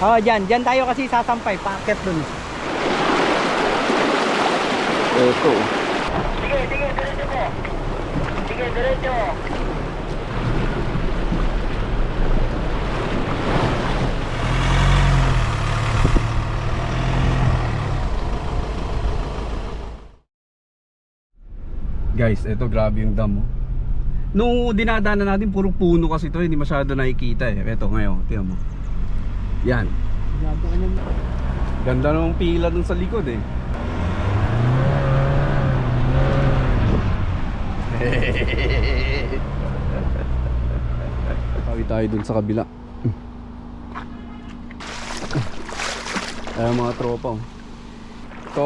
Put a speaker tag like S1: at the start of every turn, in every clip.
S1: Oh, dyan. Dyan tayo kasi sasampay. Packet dun.
S2: Ito.
S3: Sige, sige, diretso mo. Sige, diretso.
S2: Guys, ito grabe yung dam. oh. Nung dinadaanan natin, puro puno kasi ito, hindi masyado nakikita eh. Ito ngayon, tiyan mo. Yan. Ganda ng pila dun sa likod eh. Tawi tayo dun sa kabila. Ayan mga tropa. oh. So,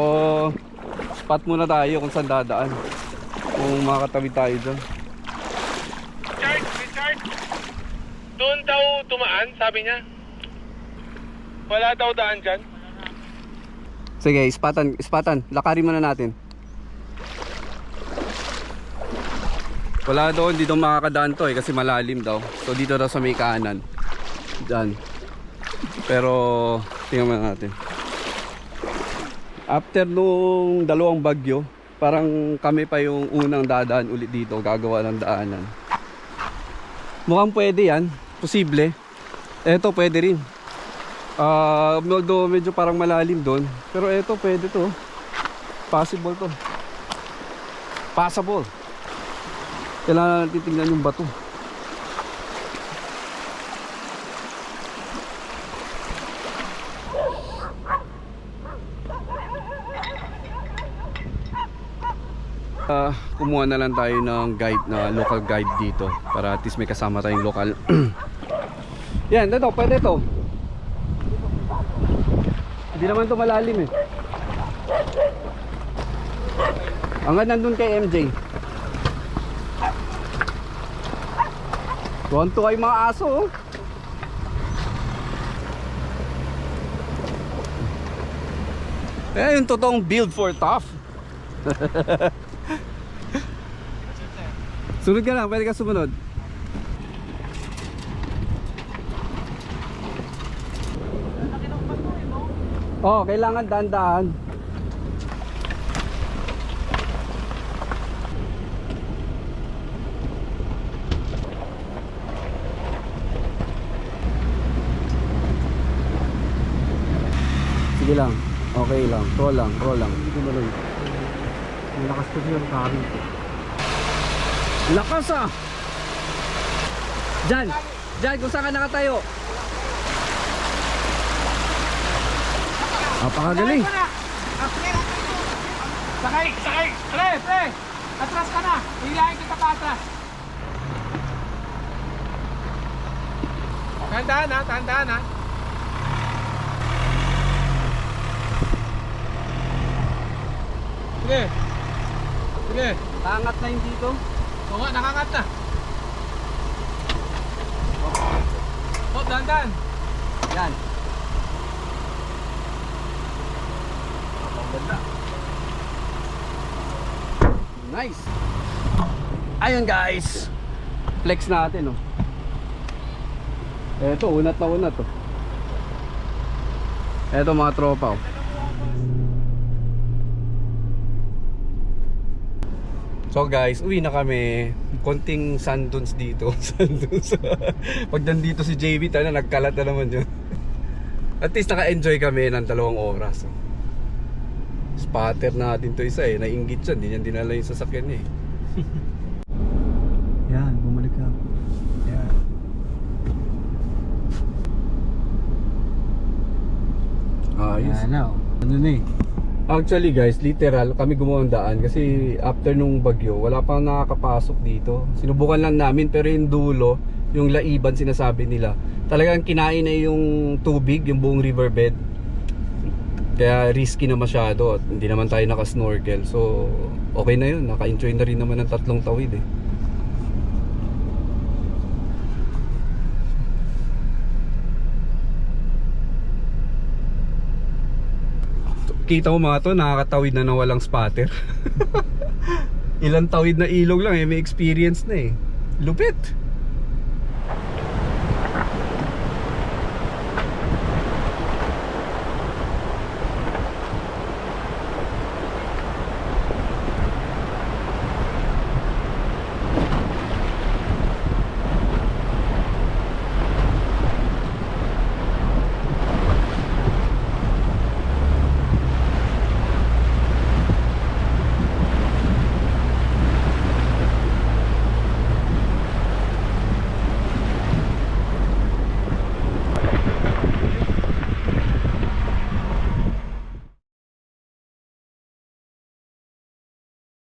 S2: spot muna tayo kung saan dadaan. Kung makakatabi tayo dyan.
S4: Richard, Richard. Doon daw tumaan, sabi niya. Wala daw daan dyan.
S2: Sige, ispatan, ispatan. Lakarin muna natin. Wala daw, hindi daw makakadaan to eh kasi malalim daw. So dito daw sa may kanan. Diyan. Pero tingnan natin. After nung dalawang bagyo, parang kami pa yung unang dadaan ulit dito, gagawa ng daanan. Mukhang pwede yan, posible. Eto pwede rin. Ah, although medyo parang malalim doon, pero eto pwede to. Possible to. Passable. Kailangan natin tingnan yung bato. Ah, kumuha na lang tayo ng guide na local guide dito para at least may kasama tayong local. Yan, ito, pwede to. Hindi naman to malalim eh. Hanggang nandun kay MJ. Tuwan-tuwa yung mga aso oh. Eh, yung totoong build for tough. Sunod ka lang, pwede ka sumunod. Oh, kailangan dahan-dahan. Sige lang. Okay lang. Roll lang. Roll lang. Hindi tuloy.
S1: Ang lakas ko yung kari ko.
S2: Lakas ah! Diyan! Diyan kung saan ka nakatayo. Napakagaling.
S4: Sakay, sakay! Pre, pre! Atras ka na! Hilahin kita pa atras. Tandaan ha, tandaan ha. Sige. Sige.
S2: Angat na yung dito.
S4: Oo nga, nakangat na. Oh, dandan.
S2: Yan. Nice. Ayun guys. Flex natin oh. Eto, unat na unat oh. Eto mga tropa oh. So guys, uwi na kami. Konting sand dunes dito. Sand dunes. Pag nandito si JB, tala nagkalat na naman yun. At least naka-enjoy kami ng dalawang oras. oh. Spotter natin to isa eh. Nainggit siya. Hindi niya dinala yung sasakyan niya eh.
S1: Yan, bumalik ka. Yan.
S2: Ayos.
S1: Yan na. oh. Ano na eh.
S2: Actually guys, literal kami gumawa ng daan kasi after nung bagyo, wala pang nakakapasok dito. Sinubukan lang namin pero yung dulo, yung laiban sinasabi nila, talagang kinain na yung tubig, yung buong riverbed. Kaya risky na masyado at hindi naman tayo naka-snorkel. So, okay na yun. Naka-enjoy na rin naman ng tatlong tawid eh. Kita mo mga to, nakakatawid na na walang spotter. Ilang tawid na ilog lang eh, may experience na eh. Lupit!